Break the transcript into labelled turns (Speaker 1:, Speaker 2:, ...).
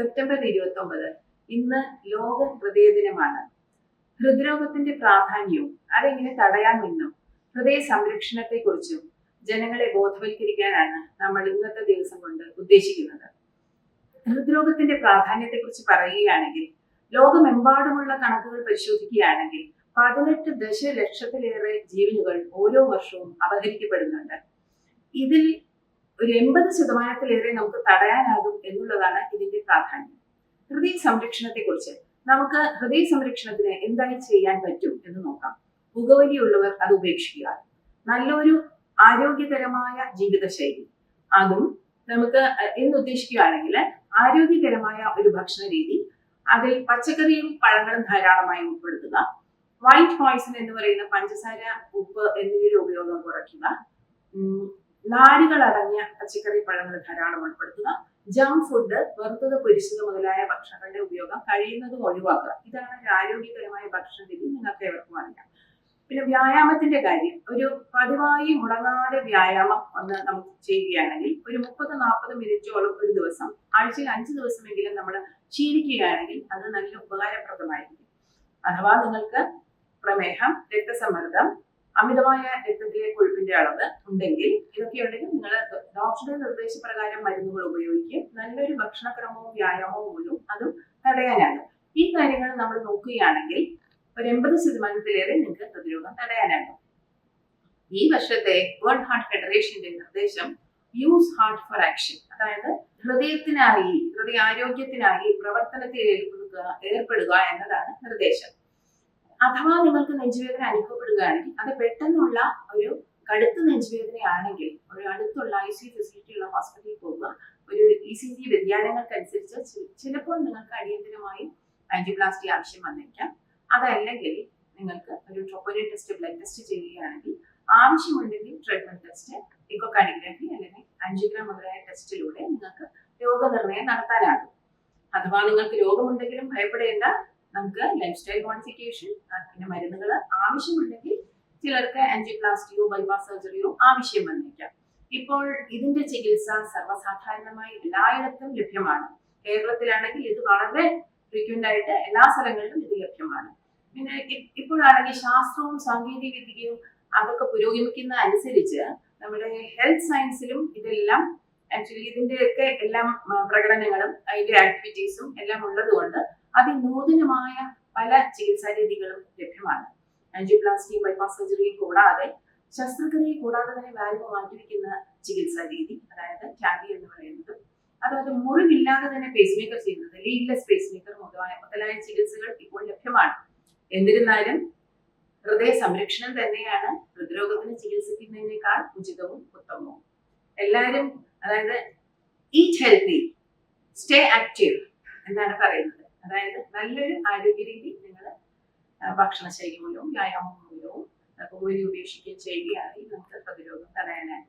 Speaker 1: September ഇരുപത്തി ഒമ്പത് ഇന്ന് ലോക ഹൃദയ ദിനമാണ് ഹൃദ്രോഗത്തിന്റെ പ്രാധാന്യവും അതെങ്ങനെ തടയാമെന്നും ഹൃദയ സംരക്ഷണത്തെക്കുറിച്ചും ജനങ്ങളെ ബോധവൽക്കരിക്കാനാണ് നമ്മൾ ഇന്നത്തെ ദിവസം കൊണ്ട് ഉദ്ദേശിക്കുന്നത്. ഹൃദ്രോഗത്തിന്റെ പ്രാധാന്യത്തെക്കുറിച്ച് പറയുകയാണെങ്കിൽ ലോകമെമ്പാടുമുള്ള കണക്കുകൾ പരിശോധിക്കുകയാണെങ്കിൽ പതിനെട്ട് ദശലക്ഷത്തിലേറെ ജീവനുകൾ ഓരോ വർഷവും അപഹരിക്കപ്പെടുന്നുണ്ട്. ഇതിൽ ഒരു എൺപത് ശതമാനത്തിലേറെ നമുക്ക് തടയാനാകും എന്നുള്ളതാണ് ഇതിന്റെ പ്രാധാന്യം. ഹൃദയ സംരക്ഷണത്തെ കുറിച്ച് നമുക്ക് ഹൃദയ സംരക്ഷണത്തിന് എന്തായി ചെയ്യാൻ പറ്റും എന്ന് നോക്കാം. പുകവലിയുള്ളവർ അത് ഉപേക്ഷിക്കുക. നല്ലൊരു ആരോഗ്യകരമായ ജീവിതശൈലി. അതും നമുക്ക് എന്ന് ഉദ്ദേശിക്കുകയാണെങ്കിൽ ആരോഗ്യകരമായ ഒരു ഭക്ഷണ രീതി അതിൽ പച്ചക്കറിയും പഴങ്ങളും ധാരാളമായി ഉൾപ്പെടുത്തുക വൈറ്റ് പോയിസൺ എന്ന് പറയുന്ന പഞ്ചസാര ഉപ്പ് എന്നിവയുടെ ഉപയോഗം കുറയ്ക്കുക നാരുകൾ അടങ്ങിയ പച്ചക്കറി പഴങ്ങൾ ധാരാളം ഉൾപ്പെടുത്തുക ജങ്ക് ഫുഡ് വെറുത്തത് പൊരിച്ചത് മുതലായ ഭക്ഷണങ്ങളുടെ ഉപയോഗം കഴിയുന്നതും ഒഴിവാക്കുക. ഇതാണ് ഒരു ആരോഗ്യകരമായ ഭക്ഷണ രീതി നിങ്ങൾക്ക് ഏവർക്കും അറിയാം. പിന്നെ വ്യായാമത്തിന്റെ കാര്യം. ഒരു പതിവായി മുടങ്ങാതെ വ്യായാമം ഒന്ന് നമുക്ക് ചെയ്യുകയാണെങ്കിൽ ഒരു മുപ്പത് നാൽപ്പത് മിനിറ്റോളം ഒരു ദിവസം ആഴ്ചയിൽ അഞ്ച് ദിവസമെങ്കിലും നമ്മൾ ശീലിക്കുകയാണെങ്കിൽ അത് നല്ല ഉപകാരപ്രദമായിരിക്കും. അഥവാ നിങ്ങൾക്ക് പ്രമേഹം രക്തസമ്മർദ്ദം അമിതമായ രക്തത്തിലെ കൊഴുപ്പിന്റെ അളവ് ഉണ്ടെങ്കിൽ ഇതൊക്കെ ഉണ്ടെങ്കിൽ നിങ്ങൾ ഡോക്ടറുടെ നിർദ്ദേശപ്രകാരം മരുന്നുകൾ ഉപയോഗിക്കും നല്ലൊരു ഭക്ഷണക്രമവും വ്യായാമവും മൂലവും അതും തടയാനാകും. ഈ കാര്യങ്ങൾ നമ്മൾ നോക്കുകയാണെങ്കിൽ ഒരു എൺപത് ശതമാനത്തിലേറെ നിങ്ങൾക്ക് ഹൃദ്രോഗം തടയാനാകും. ഈ വർഷത്തെ വേൾഡ് ഹാർട്ട് ഫെഡറേഷന്റെ നിർദ്ദേശം യൂസ് ഹാർട്ട് ഫോർ ആക്ഷൻ അതായത് ഹൃദയത്തിനായി ഹൃദയാരോഗ്യത്തിനായി പ്രവർത്തനത്തിൽ ഏർപ്പെടുക എന്നതാണ് നിർദ്ദേശം. അഥവാ നിങ്ങൾക്ക് നെഞ്ചുവേദന അനുഭവപ്പെടുകയാണെങ്കിൽ അത് പെട്ടെന്നുള്ള ഒരു കടുത്ത നെഞ്ചുവേദനയാണെങ്കിൽ ഒരു അടുത്തുള്ള ഐ സി ഫെസിലിറ്റി ഉള്ള ഹോസ്പിറ്റലിൽ പോകുക ഒരു ഇ സി ജി വ്യതിയാനങ്ങൾക്കനുസരിച്ച് ചിലപ്പോൾ നിങ്ങൾക്ക് അടിയന്തരമായി ആന്റിബ്ലാസ്റ്റി ആവശ്യം വന്നേക്കാം. അതല്ലെങ്കിൽ നിങ്ങൾക്ക് ഒരു ട്രോപ്പോനിൻ ടെസ്റ്റ് ബ്ലഡ് ടെസ്റ്റ് ചെയ്യുകയാണെങ്കിൽ ആവശ്യമുണ്ടെങ്കിൽ ട്രീറ്റ്മെന്റ് ടെസ്റ്റ് ഇക്കോകാർഡിയോഗ്രാഫി അല്ലെങ്കിൽ ആൻജിയോഗ്രാം മുതലായ ടെസ്റ്റിലൂടെ നിങ്ങൾക്ക് രോഗനിർണയം നടത്താനാകും. അഥവാ നിങ്ങൾക്ക് രോഗമുണ്ടെങ്കിലും ഭയപ്പെടേണ്ട നമുക്ക് ലൈഫ് സ്റ്റൈൽ മോഡിഫിക്കേഷൻ പിന്നെ മരുന്നുകൾ ആവശ്യമുണ്ടെങ്കിൽ ചിലർക്ക് ആൻജിയോപ്ലാസ്റ്റിയോ ബൈപാസ് സർജറിയോ ആവശ്യം വന്നേക്കാം. ഇപ്പോൾ ഇതിന്റെ ചികിത്സ സർവസാധാരണമായി എല്ലായിടത്തും ലഭ്യമാണ്. കേരളത്തിലാണെങ്കിൽ ഇത് വളരെ ഫ്രീക്വന്റ് ആയിട്ട് എല്ലാ സ്ഥലങ്ങളിലും ഇത് ലഭ്യമാണ്. പിന്നെ ഇപ്പോഴാണെങ്കിൽ ശാസ്ത്രവും സാങ്കേതിക വിദ്യയും അതൊക്കെ പുരോഗമിക്കുന്ന അനുസരിച്ച് നമ്മുടെ ഹെൽത്ത് സയൻസിലും ഇതെല്ലാം ആക്ച്വലി ഇതിന്റെയൊക്കെ എല്ലാം പ്രകടനങ്ങളും അതിന്റെ ആക്ടിവിറ്റീസും എല്ലാം ഉള്ളതുകൊണ്ട് അതിനൂതനമായ പല ചികിത്സാ രീതികളും ലഭ്യമാണ്. ആൻജിയോപ്ലാസ്റ്റി ബൈപാസ് സർജറിയും കൂടാതെ ശസ്ത്രക്രിയ കൂടാതെ തന്നെ വാൽവ് മാറ്റിവെക്കുന്ന ചികിത്സാ രീതി അതായത് ടാബി എന്ന് പറയുന്നത്. അതായത് മുറിവില്ലാതെ തന്നെ പേസ് മേക്കർ ചെയ്യുന്നത് ലീഡ്ലെസ് പേസ് മേക്കർ മുതലായ മുതലായ ചികിത്സകൾ ഇപ്പോൾ ലഭ്യമാണ്. എന്നിരുന്നാലും ഹൃദയ സംരക്ഷണം തന്നെയാണ് ഹൃദ്രോഗത്തിന് ചികിത്സിക്കുന്നതിനേക്കാൾ ഉചിതവും ഉത്തമവും. എല്ലാവരും അതായത് ഈറ്റ് ഹെൽത്തി സ്റ്റേ ആക്റ്റീവ് എന്നാണ് പറയുന്നത്. അതായത് നല്ലൊരു ആരോഗ്യ രീതി നിങ്ങൾ ഭക്ഷണശൈലി മൂലവും വ്യായാമം മൂലവും പുകവലി ഉപേക്ഷിക്കുകയും ചെയ്യുകയാണെങ്കിൽ നമുക്ക് പ്രതിരോധം തടയാനായി